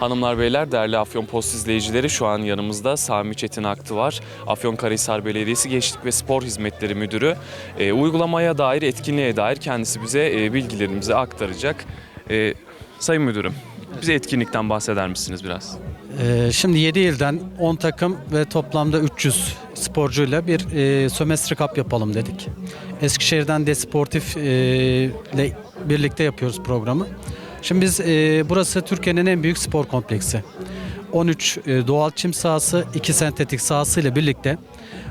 Hanımlar beyler değerli Afyon Post izleyicileri şu an yanımızda Sami Çetin Aktı var. Afyonkarahisar Belediyesi Gençlik ve Spor Hizmetleri Müdürü. E, uygulamaya dair, etkinliğe dair kendisi bize e, bilgilerimizi aktaracak. E, sayın Müdürüm, bize etkinlikten bahseder misiniz biraz? Ee, şimdi 7 ilden 10 takım ve toplamda 300 sporcuyla bir e, sömestr cup yapalım dedik. Eskişehir'den de sportif e, ile birlikte yapıyoruz programı. Şimdi biz e, burası Türkiye'nin en büyük spor kompleksi. 13 e, doğal çim sahası, 2 sentetik sahası ile birlikte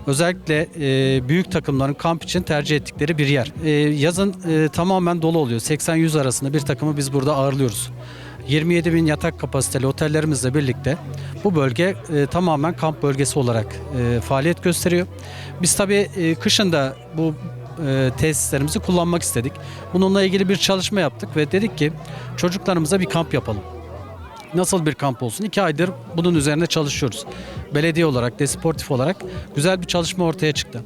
özellikle e, büyük takımların kamp için tercih ettikleri bir yer. E, yazın e, tamamen dolu oluyor. 80-100 arasında bir takımı biz burada ağırlıyoruz. 27 bin yatak kapasiteli otellerimizle birlikte bu bölge e, tamamen kamp bölgesi olarak e, faaliyet gösteriyor. Biz tabii e, kışın da bu e, tesislerimizi kullanmak istedik. Bununla ilgili bir çalışma yaptık ve dedik ki çocuklarımıza bir kamp yapalım. Nasıl bir kamp olsun? İki aydır bunun üzerine çalışıyoruz. Belediye olarak, desportif olarak güzel bir çalışma ortaya çıktı.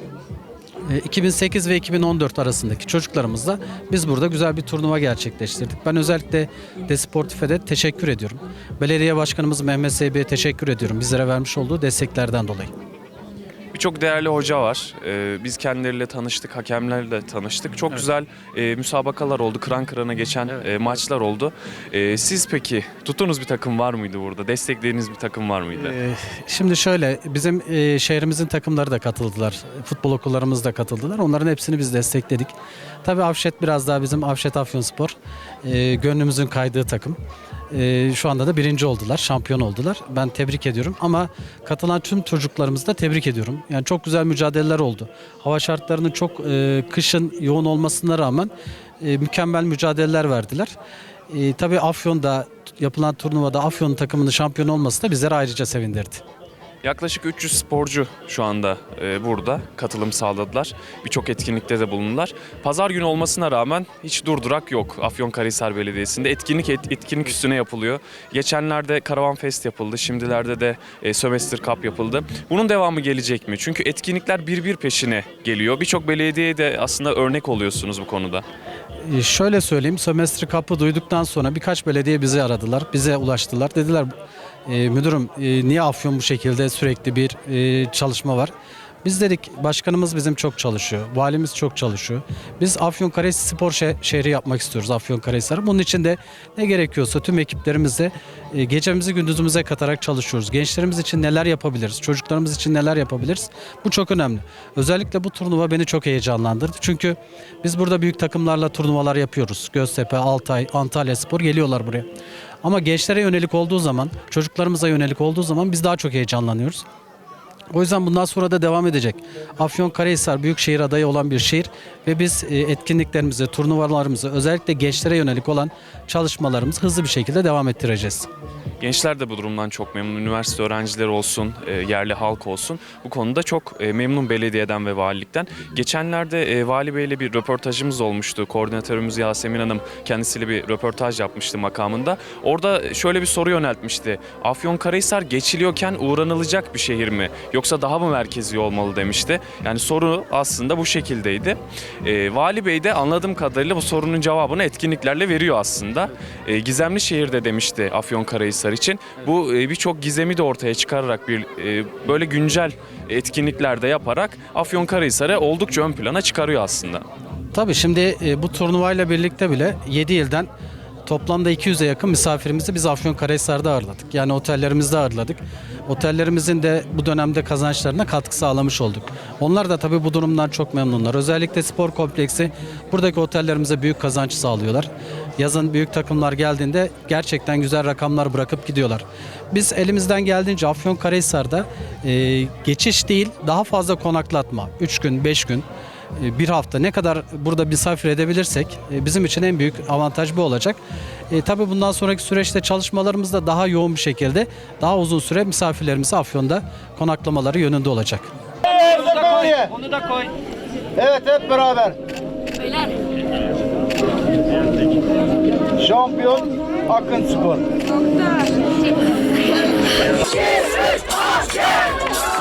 E, 2008 ve 2014 arasındaki çocuklarımızla biz burada güzel bir turnuva gerçekleştirdik. Ben özellikle Desportif'e de teşekkür ediyorum. Belediye Başkanımız Mehmet Seybi'ye teşekkür ediyorum bizlere vermiş olduğu desteklerden dolayı. Birçok değerli hoca var. E, biz kendileriyle tanıştık, hakemlerle tanıştık. Çok güzel e, müsabakalar oldu, kıran kırana geçen e, maçlar oldu. E, siz peki tuttuğunuz bir takım var mıydı burada? Desteklediğiniz bir takım var mıydı? Ee, Şimdi şöyle bizim e, şehrimizin takımları da katıldılar. Futbol okullarımız da katıldılar. Onların hepsini biz destekledik. Tabii Avşet biraz daha bizim Avşet Afyonspor e, gönlümüzün kaydığı takım. E, şu anda da birinci oldular, şampiyon oldular. Ben tebrik ediyorum ama katılan tüm çocuklarımızı da tebrik ediyorum. Yani çok güzel mücadeleler oldu. Hava şartlarının çok e, kışın yoğun olmasına rağmen e, mükemmel mücadeleler verdiler. E, tabii Afyon'da yapılan turnuvada Afyon takımının şampiyon olması da bizleri ayrıca sevindirdi. Yaklaşık 300 sporcu şu anda e, burada katılım sağladılar. Birçok etkinlikte de bulundular. Pazar günü olmasına rağmen hiç durdurak yok Afyonkarahisar Belediyesi'nde. Etkinlik et- etkinlik üstüne yapılıyor. Geçenlerde Karavan Fest yapıldı. Şimdilerde de e, Sömestr Cup yapıldı. Bunun devamı gelecek mi? Çünkü etkinlikler bir bir peşine geliyor. Birçok belediyeye de aslında örnek oluyorsunuz bu konuda. Ee, Şöyle söyleyeyim, sömestr kapı duyduktan sonra birkaç belediye bizi aradılar, bize ulaştılar. Dediler, "E, müdürüm e, niye Afyon bu şekilde sürekli bir e, çalışma var? Biz dedik, başkanımız bizim çok çalışıyor, valimiz çok çalışıyor. Biz Afyonkarahisar spor şe- şehri yapmak istiyoruz Afyonkarahisar'ı. Bunun için de ne gerekiyorsa tüm ekiplerimizle e, gecemizi gündüzümüze katarak çalışıyoruz. Gençlerimiz için neler yapabiliriz, çocuklarımız için neler yapabiliriz? Bu çok önemli. Özellikle bu turnuva beni çok heyecanlandırdı. Çünkü biz burada büyük takımlarla turnuvalar yapıyoruz. Göztepe, Altay, Antalya Spor geliyorlar buraya. Ama gençlere yönelik olduğu zaman, çocuklarımıza yönelik olduğu zaman biz daha çok heyecanlanıyoruz. O yüzden bundan sonra da devam edecek. Afyonkarahisar büyükşehir adayı olan bir şehir ve biz e, etkinliklerimizi, turnuvalarımızı özellikle gençlere yönelik olan çalışmalarımızı hızlı bir şekilde devam ettireceğiz. Gençler de bu durumdan çok memnun. Üniversite öğrencileri olsun, e, yerli halk olsun. Bu konuda çok e, memnun belediyeden ve valilikten. Geçenlerde Vali Bey'le bir röportajımız olmuştu. Koordinatörümüz Yasemin Hanım kendisiyle bir röportaj yapmıştı makamında. Orada şöyle bir soru yöneltmişti. Afyonkarahisar geçiliyorken uğranılacak bir şehir mi? Yoksa daha mı merkezi olmalı demişti. Yani soru aslında bu şekildeydi. E, Vali Bey de anladığım kadarıyla bu sorunun cevabını etkinliklerle veriyor aslında. E, gizemli şehirde demişti Afyonkarahisar için. Bu e, birçok gizemi de ortaya çıkararak bir e, böyle güncel etkinliklerde yaparak Afyonkarahisar'ı oldukça ön plana çıkarıyor aslında. Tabii şimdi e, bu turnuvayla birlikte bile 7 ilden toplamda 200'e yakın misafirimizi biz Afyonkarahisar'da ağırladık. Yani otellerimizde ağırladık. Otellerimizin de bu dönemde kazançlarına katkı sağlamış olduk. Onlar da tabii bu durumdan çok memnunlar. Özellikle spor kompleksi buradaki otellerimize büyük kazanç sağlıyorlar. Yazın büyük takımlar geldiğinde gerçekten güzel rakamlar bırakıp gidiyorlar. Biz elimizden geldiğince Afyonkarahisar'da e, geçiş değil daha fazla konaklatma. 3 gün, 5 gün bir hafta ne kadar burada misafir edebilirsek e, bizim için en büyük avantaj bu olacak. E, tabii bundan sonraki süreçte çalışmalarımız da daha yoğun bir şekilde daha uzun süre misafirlerimizi Afyon'da konaklamaları yönünde olacak. Onu da koy. Evet hep beraber. Beyler. Şampiyon Akın Spor. Nokta.